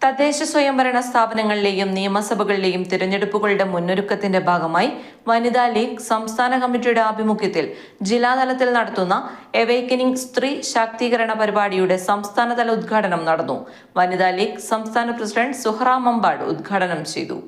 തദ്ദേശ സ്വയംഭരണ സ്ഥാപനങ്ങളിലെയും നിയമസഭകളിലെയും തിരഞ്ഞെടുപ്പുകളുടെ മുന്നൊരുക്കത്തിന്റെ ഭാഗമായി വനിതാ ലീഗ് സംസ്ഥാന കമ്മിറ്റിയുടെ ആഭിമുഖ്യത്തിൽ ജില്ലാതലത്തിൽ നടത്തുന്ന എവേക്കനിങ് സ്ത്രീ ശാക്തീകരണ പരിപാടിയുടെ സംസ്ഥാനതല ഉദ്ഘാടനം നടന്നു. വനിതാ ലീഗ് സംസ്ഥാന പ്രസിഡന്റ് സുഹ്റ മമ്പാട് ഉദ്ഘാടനം ചെയ്തു.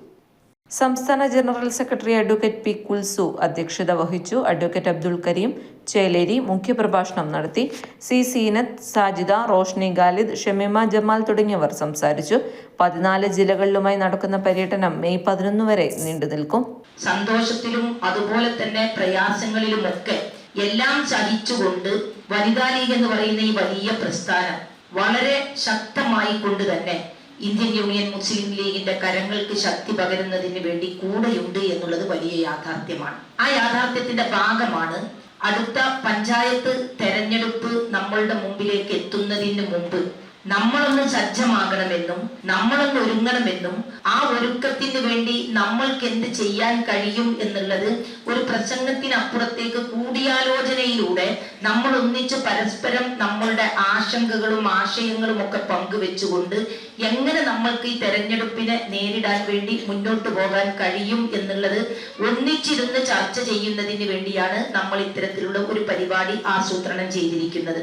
സംസ്ഥാന general secretary advocate P Kulsu അധ്യക്ഷത വഹിച്ചു. അഡ്വക്കേറ്റ് അബ്ദുൽ കരീം ചേലേരി മുഖ്യപ്രഭാഷണം നടത്തി. സി സീനത്ത് സാജിദ റോഷ്നി ഖാലിദ് ഷമീമ ജമാൽ തുടങ്ങിയവർ സംസാരിച്ചു. പതിനാല് ജില്ലകളിലുമായി നടക്കുന്ന പര്യടനം മെയ് പതിനൊന്ന് വരെ നീണ്ടു നിൽക്കും. സന്തോഷത്തിലും അതുപോലെ തന്നെ പ്രയാസങ്ങളിലുമൊക്കെ എല്ലാം സഹിച്ചുകൊണ്ട് വനിതാ ലീഗ് എന്ന് പറയുന്ന ഈ വലിയ പ്രസ്ഥാനം വളരെ ശക്തമായി കൊണ്ട് തന്നെ ഇന്ത്യൻ യൂണിയൻ മുസ്ലിം ലീഗിന്റെ കരങ്ങൾക്ക് ശക്തി പകരുന്നതിന് വേണ്ടി കൂടെയുണ്ട് എന്നുള്ളത് വലിയ യാഥാർത്ഥ്യമാണ്. ആ യാഥാർത്ഥ്യത്തിന്റെ ഭാഗമാണ് അടുത്ത പഞ്ചായത്ത് തെരഞ്ഞെടുപ്പ് നമ്മളുടെ മുമ്പിലേക്ക് എത്തുന്നതിന് മുമ്പ് നമ്മളൊന്ന് സജ്ജമാകണമെന്നും നമ്മളൊന്ന് ഒരുങ്ങണമെന്നും ആ ഒരുക്കത്തിന് വേണ്ടി നമ്മൾക്ക് എന്ത് ചെയ്യാൻ കഴിയും എന്നുള്ളത് ഒരു പ്രസംഗത്തിനപ്പുറത്തേക്ക് കൂടിയാലോചനയിലൂടെ നമ്മൾ ഒന്നിച്ച് പരസ്പരം നമ്മളുടെ ആശങ്കകളും ആശയങ്ങളും ഒക്കെ പങ്കുവെച്ചുകൊണ്ട് എങ്ങനെ നമ്മൾക്ക് ഈ തെരഞ്ഞെടുപ്പിനെ നേരിടാൻ വേണ്ടി മുന്നോട്ട് പോകാൻ കഴിയും എന്നുള്ളത് ഒന്നിച്ചിരുന്ന് ചർച്ച ചെയ്യുന്നതിന് വേണ്ടിയാണ് നമ്മൾ ഇത്തരത്തിലുള്ള ഒരു പരിപാടി ആസൂത്രണം ചെയ്തിരിക്കുന്നത്.